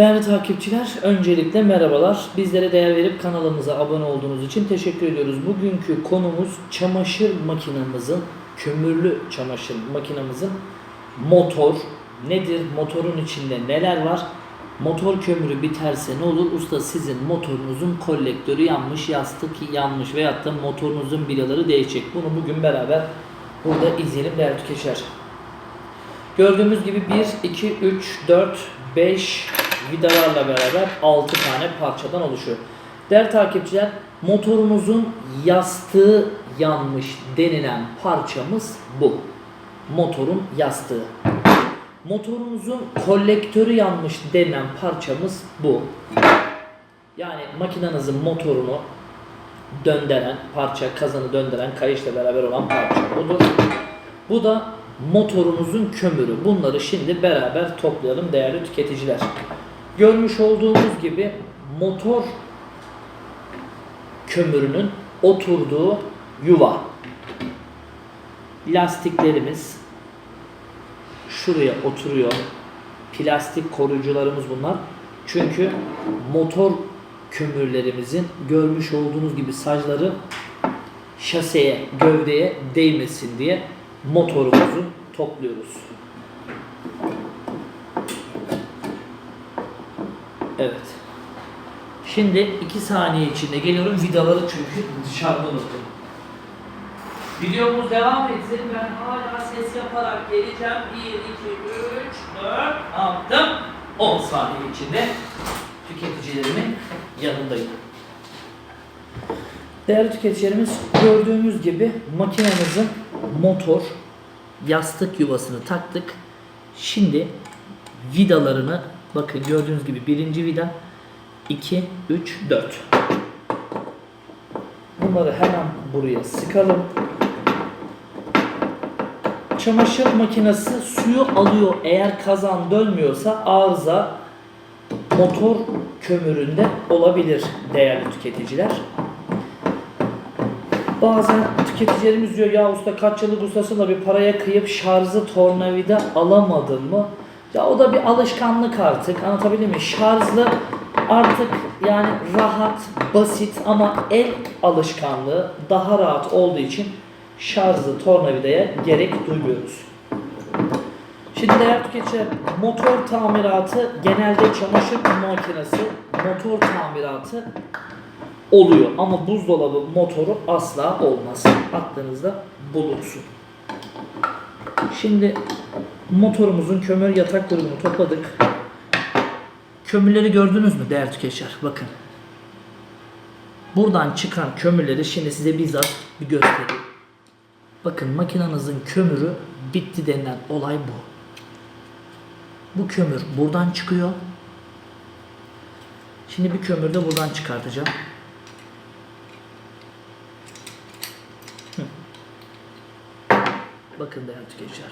Değerli takipçiler, öncelikle merhabalar. Bizlere değer verip kanalımıza abone olduğunuz için teşekkür ediyoruz. Bugünkü konumuz çamaşır makinamızın, kömürlü çamaşır makinamızın motor. Nedir? Motorun içinde neler var? Motor kömürü biterse ne olur? Usta sizin motorunuzun kolektörü yanmış, yastık yanmış veyahut da motorunuzun bilaları değişecek. Bunu bugün beraber burada izleyelim değerli tüketiciler. Gördüğümüz gibi 1, 2, 3, 4, 5 vidalarla beraber 6 tane parçadan oluşuyor. Değerli takipçiler, motorumuzun yastığı yanmış denilen parçamız bu. Motorun yastığı. Motorumuzun kolektörü yanmış denilen parçamız bu. Yani makinenizin motorunu döndüren parça, kazanı döndüren kayışla beraber olan parça budur. Bu da motorunuzun kömürü. Bunları şimdi beraber toplayalım değerli tüketiciler. Görmüş olduğunuz gibi motor kömürünün oturduğu yuva. Lastiklerimiz şuraya oturuyor. Plastik koruyucularımız bunlar. Çünkü motor kömürlerimizin görmüş olduğunuz gibi sacları şaseye, gövdeye değmesin diye motorumuzu topluyoruz. Evet. Şimdi 2 saniye içinde geliyorum. Vidaları çünkü dışarıda unuttum. Videomuz devam etsin. Ben hala ses yaparak geleceğim. 1, 2, 3, 4 ne yaptım? 10 saniye içinde tüketicilerimin yanındayım. Değerli tüketicilerimiz gördüğümüz gibi makinemizin motor yastık yuvasını taktık. Şimdi vidalarını bakın gördüğünüz gibi birinci vida 2, 3, 4. Bunları hemen buraya sıkalım. Çamaşır makinesi suyu alıyor. Eğer kazan dönmüyorsa arıza motor kömüründe olabilir değerli tüketiciler. Bazen tüketicilerimiz diyor ya usta kaç yıllık ustasın da bir paraya kıyıp şarjı tornavida alamadın mı? Ya o da bir alışkanlık artık anlatabildim mi? Şarjlı artık yani rahat, basit ama el alışkanlığı daha rahat olduğu için şarjlı tornavidaya gerek duymuyoruz. Şimdi değerli tüketiciler motor tamiratı genelde çamaşır makinesi motor tamiratı oluyor ama buzdolabı motoru asla olmaz. Aklınızda bulunsun. Şimdi motorumuzun kömür yatak grubunu topladık. Kömürleri gördünüz mü değerli tüketiciler? Bakın. Buradan çıkan kömürleri şimdi size bizzat bir göstereyim. Bakın makinenizin kömürü bitti denilen olay bu. Bu kömür buradan çıkıyor. Şimdi bir kömür de buradan çıkartacağım. Bakın değerli tüketiciler.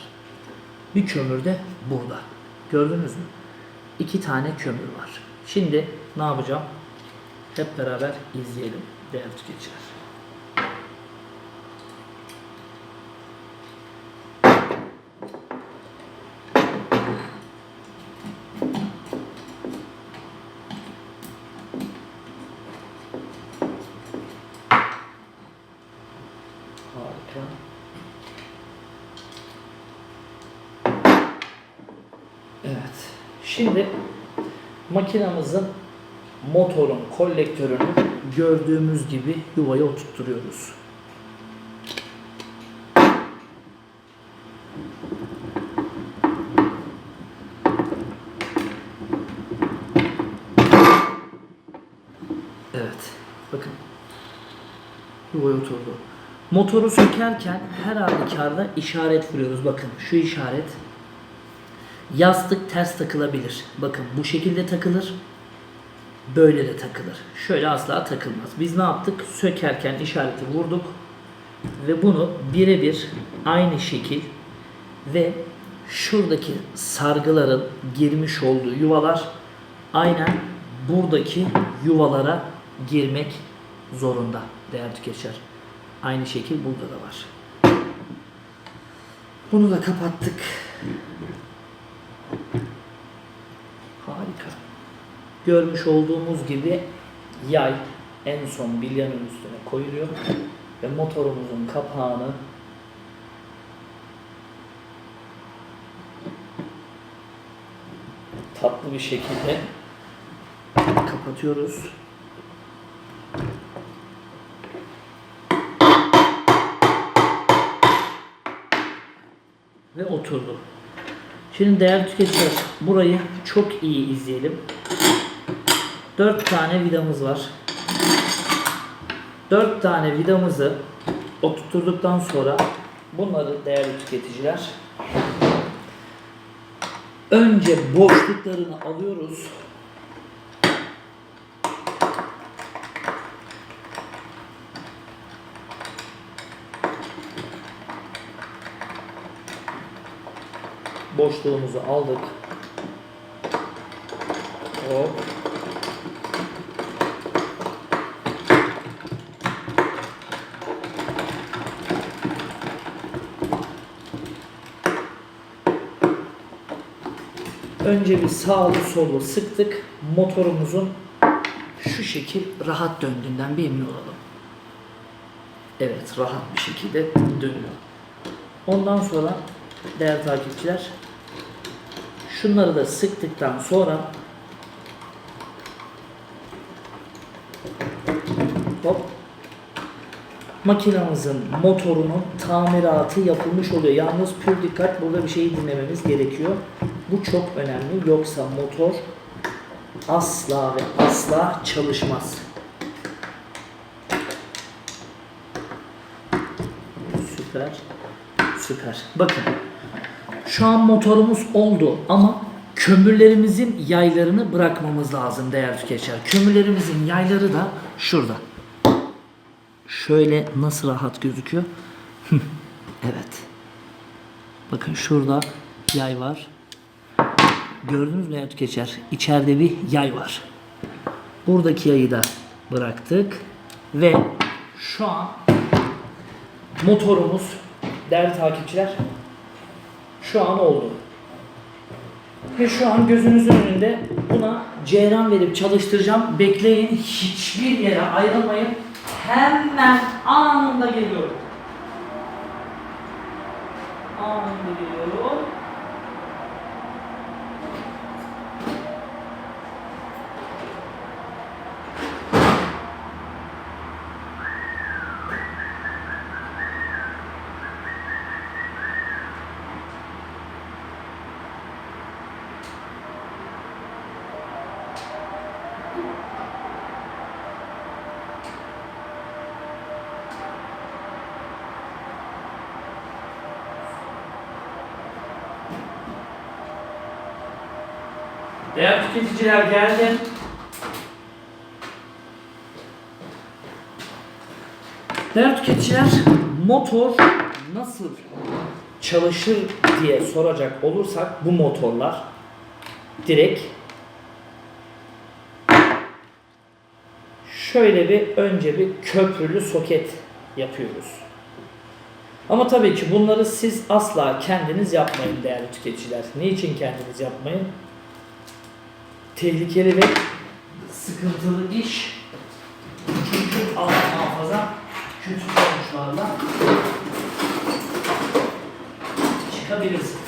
Bir kömür de burada. Gördünüz mü? İki tane kömür var. Şimdi ne yapacağım? Hep beraber izleyelim değerli tüketiciler. Harika. Evet. Şimdi makinamızın motorun kolektörünü gördüğümüz gibi yuvaya oturtturuyoruz. Evet. Bakın. Yuvaya oturdu. Motoru sökerken her halükarda işaret vuruyoruz. Bakın şu işaret. Yastık ters takılabilir. Bakın bu şekilde takılır. Böyle de takılır. Şöyle asla takılmaz. Biz ne yaptık? Sökerken işareti vurduk. Ve bunu birebir aynı şekil ve şuradaki sargıların girmiş olduğu yuvalar aynen buradaki yuvalara girmek zorunda değerli tüketiciler. Aynı şekil burada da var. Bunu da kapattık. Görmüş olduğumuz gibi yay en son bilyanın üstüne koyuluyor ve motorumuzun kapağını tatlı bir şekilde kapatıyoruz. Ve oturdu. Şimdi değerli tüketiciler burayı çok iyi izleyelim. 4 tane vidamız var. 4 tane vidamızı oturturduktan sonra bunları değerli tüketiciler önce boşluklarını alıyoruz. Boşluğumuzu aldık. Hop. Önce bir sağlı sollu sıktık. Motorumuzun şu şekil rahat döndüğünden bir emin olalım. Evet rahat bir şekilde dönüyor. Ondan sonra değerli takipçiler şunları da sıktıktan sonra hop makinamızın motorunun tamiratı yapılmış oluyor. Yalnız pür dikkat burada bir şeyi dinlememiz gerekiyor. Bu çok önemli. Yoksa motor asla ve asla çalışmaz. Süper. Süper. Bakın. Şu an motorumuz oldu ama kömürlerimizin yaylarını bırakmamız lazım değerli tüketiciler. Kömürlerimizin yayları da şurada. Şöyle nasıl rahat gözüküyor? evet. Bakın şurada yay var. Gördünüz mü değerli tüketiciler? İçeride bir yay var. Buradaki yayı da bıraktık. Ve şu an motorumuz değerli takipçiler şu an oldu. Ve şu an gözünüzün önünde buna ceyran verip çalıştıracağım. Bekleyin hiçbir yere ayrılmayın. Hemen anında geliyorum. Anında geliyorum. Değerli tüketiciler geldim. Değerli tüketiciler motor nasıl çalışır diye soracak olursak bu motorlar direkt şöyle bir önce bir köprülü soket yapıyoruz. Ama tabii ki bunları siz asla kendiniz yapmayın değerli tüketiciler. Niçin kendiniz yapmayın? Tehlikeli ve sıkıntılı iş. Çünkü Allah muhafaza kötü sonuçlarla çıkabilirsiniz.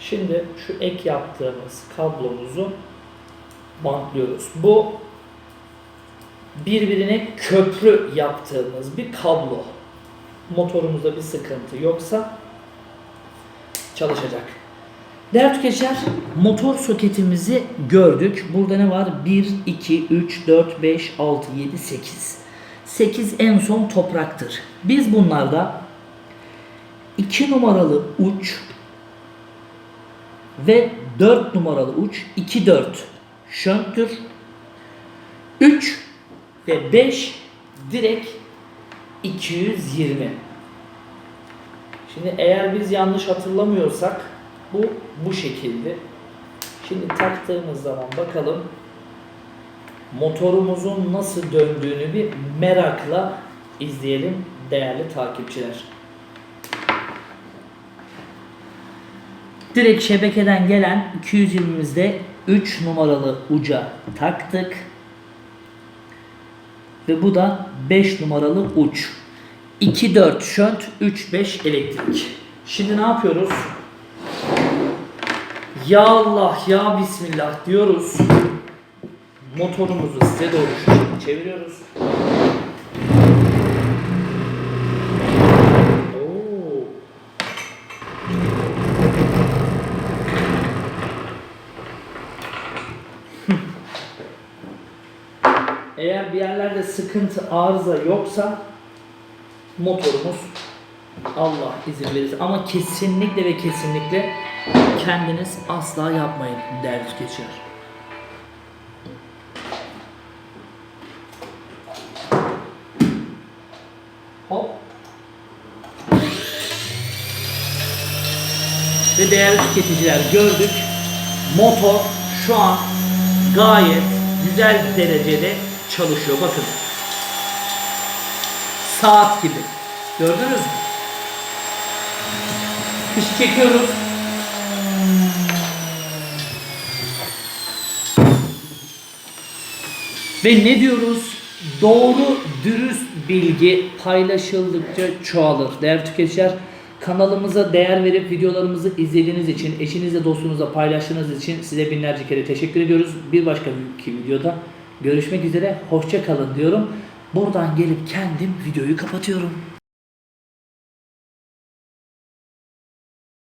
Şimdi şu ek yaptığımız kablomuzu bantlıyoruz. Bu birbirine köprü yaptığımız bir kablo motorumuzda bir sıkıntı yoksa çalışacak. Değerli tüketiciler motor soketimizi gördük. Burada ne var? 1, 2, 3, 4, 5, 6, 7, 8. 8 en son topraktır. Biz bunlarda 2 numaralı uç ve 4 numaralı uç 2 4 şönttür. 3 ve 5 direkt 220. Şimdi eğer biz yanlış hatırlamıyorsak bu bu şekilde. Şimdi taktığımız zaman bakalım motorumuzun nasıl döndüğünü bir merakla izleyelim değerli takipçiler. Direkt şebekeden gelen 220'mizde 3 numaralı uca taktık. Ve bu da 5 numaralı uç. 2-4 şönt, 3-5 elektrik. Şimdi ne yapıyoruz? Ya Allah ya Bismillah diyoruz. Motorumuzu size doğru çeviriyoruz. Eğer bir yerlerde sıkıntı, arıza yoksa motorumuz Allah izin verirse ama kesinlikle ve kesinlikle kendiniz asla yapmayın değerli tüketiciler. Hop. Ve değerli tüketiciler gördük. Motor şu an gayet güzel derecede çalışıyor. Bakın. Saat gibi. Gördünüz mü? Fişi çekiyoruz. Ve ne diyoruz? Doğru, dürüst bilgi paylaşıldıkça çoğalır. Değerli tüketiciler, kanalımıza değer verip videolarımızı izlediğiniz için, eşinizle dostunuzla paylaştığınız için size binlerce kere teşekkür ediyoruz. Bir başka videoda görüşmek üzere. Hoşça kalın diyorum. Buradan gelip kendim videoyu kapatıyorum.